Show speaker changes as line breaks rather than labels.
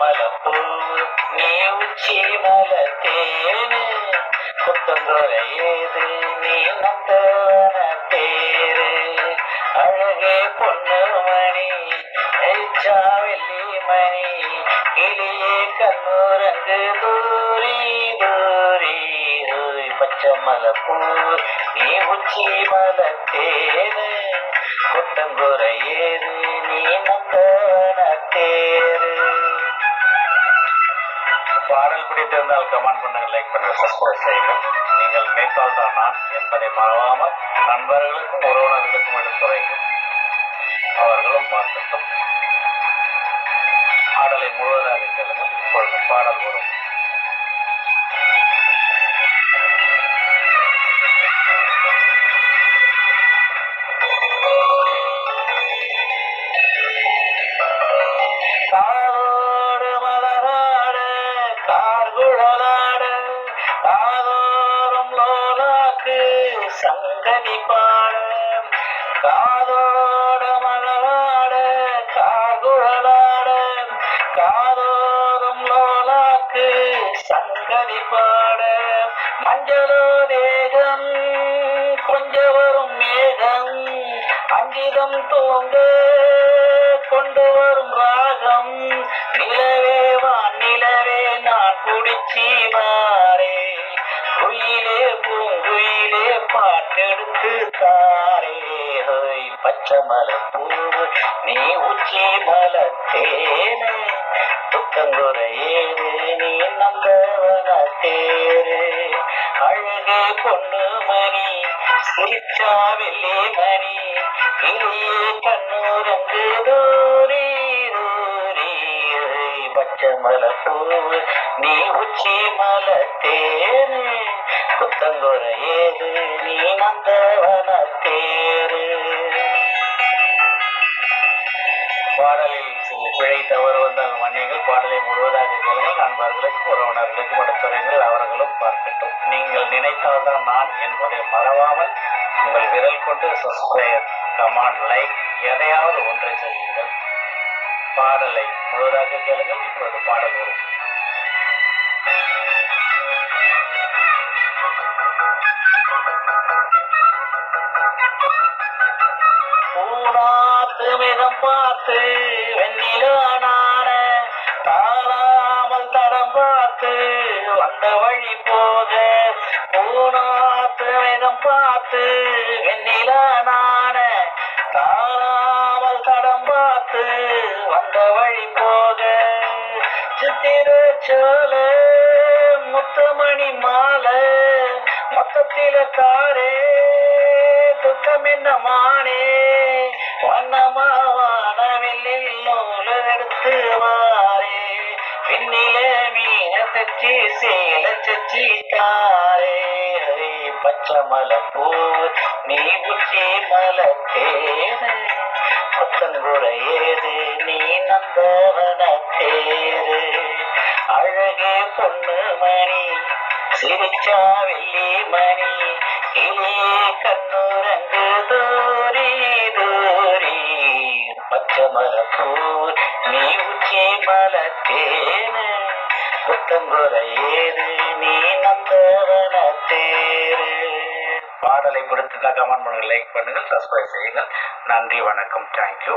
மலப்பூ நீ உச்சி மலத்தேனு புத்தங்குறையேது நீ நந்தவன தேரு அழகே பொண்ணு மணி வெள்ளி மணி கிளியே கண்ணூரங்கு தூரி தூரி தூரி பச்சை மலப்பூ நீ உச்சி மலத்தேனு புத்தங்குறையேது நீ தேரு. பாடல் பிடித்திருந்தால் கமெண்ட் பண்ணுங்க லைக் பண்ணுங்க சப்போர்ட் செய்யுங்க. நீங்கள் நினைத்தால் தான் நான் என்பதை மறவாமல் நண்பர்களுக்கும் உறவினர்களுக்கும் எடுத்துரைக்கும். அவர்களும் பார்க்கட்டும். பாடலை முழுவதாக கேளுங்கள் இப்பொழுது பாடல் வரும் காதோடு கார்குழலாடு காதோறும் லோலாக்கு சங்கதி பாடு காதோடு மலராடு கார்குழலாடு காதோறும் லோலாக்கு சங்கதி பாடு. மஞ்சளோ தேகம் கொஞ்ச வரும் மேகம் அங்கிதம் கொண்டு வரும் ரா தாரே ஹோய் பச்சை மலை நீ உச்சி மலை தேனு. துக்கங்குறையேது நீ நந்தவன தேரு. அழகு பொண்ணு மணி சிரிச்சா வெள்ளி மணி இங்கே கண்ணூரங்கு தூரி தூரி பச்சை மலை நீ உச்சி மலை தேரு புத்தங்குறையேது நீ நந்தவன பிழை தவறு வந்தால் பாடலை முழுவதாக கேளுங்கள். நண்பர்களுக்கும் உறவினர்களுக்கும் எடுத்துரைங்கள் அவர்களும் பார்க்கட்டும். நீங்கள் நினைத்தால்தான் நான் என்பதை மறவாமல் உங்கள் விரல் கொண்டு சப்ஸ்கிரைப் கமாண்ட் லைக் எதையாவது ஒன்றை செய்யுங்கள் பாடலை முழுவதாக கேளுங்கள். இப்பொழுது பாடல் வரும். பூனாத்து மிதம் பார்த்து வெண்ணிலான பார்த்து வந்த வழி போக பூனாத்து மிதம் பார்த்து வெண்ணிலானான தாராமல் தடம் பார்த்து வந்த வழி போக சித்திர சோல முத்தமணி மாலை மொத்தத்தில காரே துக்கம் என்ன மானே? வண்ண சச்சி சேல சச்சி காரே ஹரி பச்சை மலை பூ நீ உச்சி மலை தேரு புத்தங்குறையேது நீ நந்தவன தேரு அழகே பொண்ணு மணி சிரிச்சா வெள்ளி மணி கிளியே கண்ணுரங்கு தூரி தூரி. பச்சை மலப்பூ நீ உச்சி மலத்தேனு புத்தங்குறையேது நீ நந்தவன தேரு பாடலை பிடித்துட்டா கமெண்ட் பண்ணுங்க லைக் பண்ணுங்கள் சப்ஸ்கிரைப் செய்யுங்கள். நன்றி வணக்கம். தேங்க்யூ